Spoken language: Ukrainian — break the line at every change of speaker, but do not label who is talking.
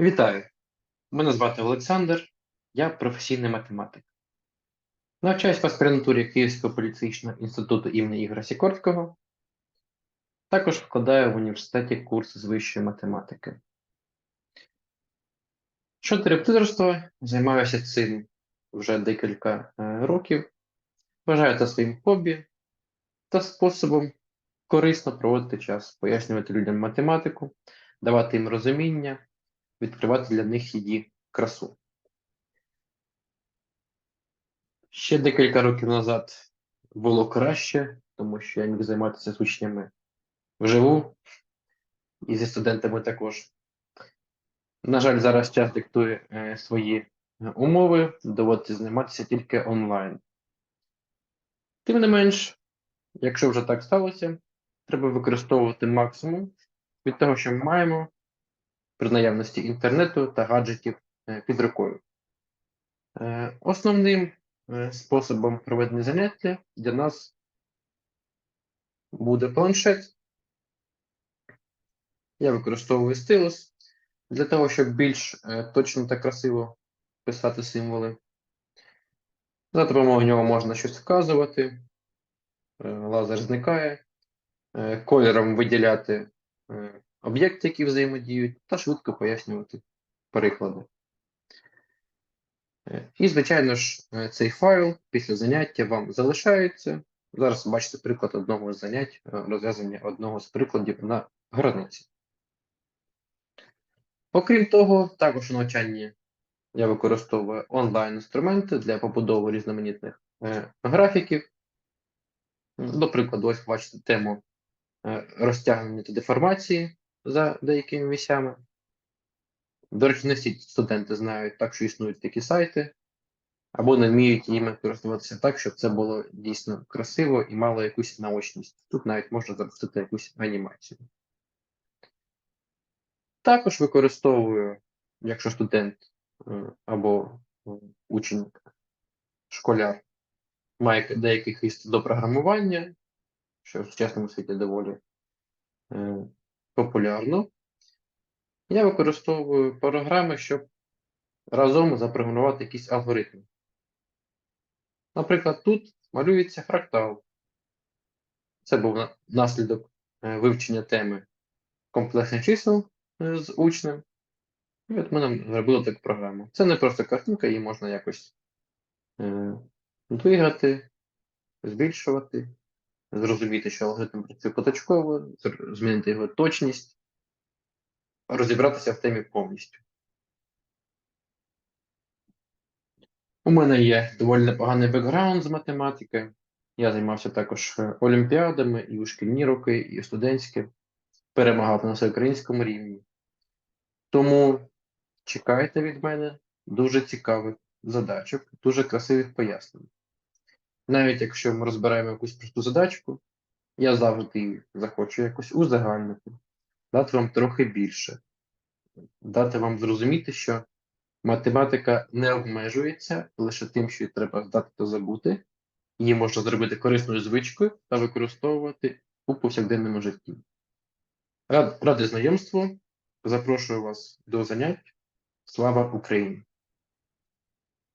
Вітаю! Мене звати Олександр, я професійний математик. Навчаюсь в аспірантурі Київського політехнічного інституту імені Ігоря Сікорського. Також вкладаю в університеті курс з вищої математики. Щодо репетиторства, займаюся цим вже декілька е, років. Вважаю це своїм хобі та способом корисно проводити час, пояснювати людям математику, давати їм розуміння відкривати для них її красу. Ще декілька років назад було краще, тому що я міг займатися з учнями вживу і зі студентами також. На жаль, зараз час диктує е, свої умови, доводиться займатися тільки онлайн. Тим не менш, якщо вже так сталося, треба використовувати максимум від того, що ми маємо, при наявності інтернету та гаджетів е, під рукою. Е, Основним е, способом проведення заняття для нас буде планшет. Я використовую стилус для того, щоб більш точно та красиво писати символи. За допомогою нього можна щось вказувати, лазер зникає, кольором виділяти об'єкти, які взаємодіють, та швидко пояснювати приклади. Е, І, звичайно ж, е, цей файл після заняття вам залишається. Зараз бачите приклад одного з занять, е, розв'язання одного з прикладів на границі. Окрім того, також у навчанні я використовую онлайн-інструменти для побудови різноманітних графіків. До прикладу, ось бачите тему розтягнення та деформації за деякими місцями. До речі, не всі студенти знають так, що існують такі сайти, або не вміють їми користуватися так, щоб це було дійсно красиво і мало якусь наочність. Тут навіть можна запустити якусь анімацію. Також використовую, якщо студент е, або е, учень, школяр має деякий хист до програмування, що в сучасному світі доволі е, популярно. Я використовую програми, щоб разом запрограмувати якісь алгоритми. Наприклад, тут малюється фрактал. Це був наслідок е, вивчення теми комплексних чисел е, з учнем. І от ми нам зробили таку програму. Це не просто картинка, її можна якось е, двигати, збільшувати, зрозуміти, що алгоритм працює поточково, змінити його точність, розібратися в темі повністю. У мене є доволі непоганий бекграунд з математики. Я займався також е, олімпіадами і у шкільні роки, і у студентські, перемагав на всеукраїнському рівні. Тому чекайте від мене дуже цікавих задачок, дуже красивих пояснень. Навіть якщо ми розбираємо якусь просту задачку, я завжди захочу якось узагальнити, дати вам трохи більше, дати вам зрозуміти, що математика не обмежується лише тим, що її треба здати та забути. Її можна зробити корисною звичкою та використовувати у повсякденному житті. Рад, ради знайомству. Запрошую вас до занять. Слава Україні!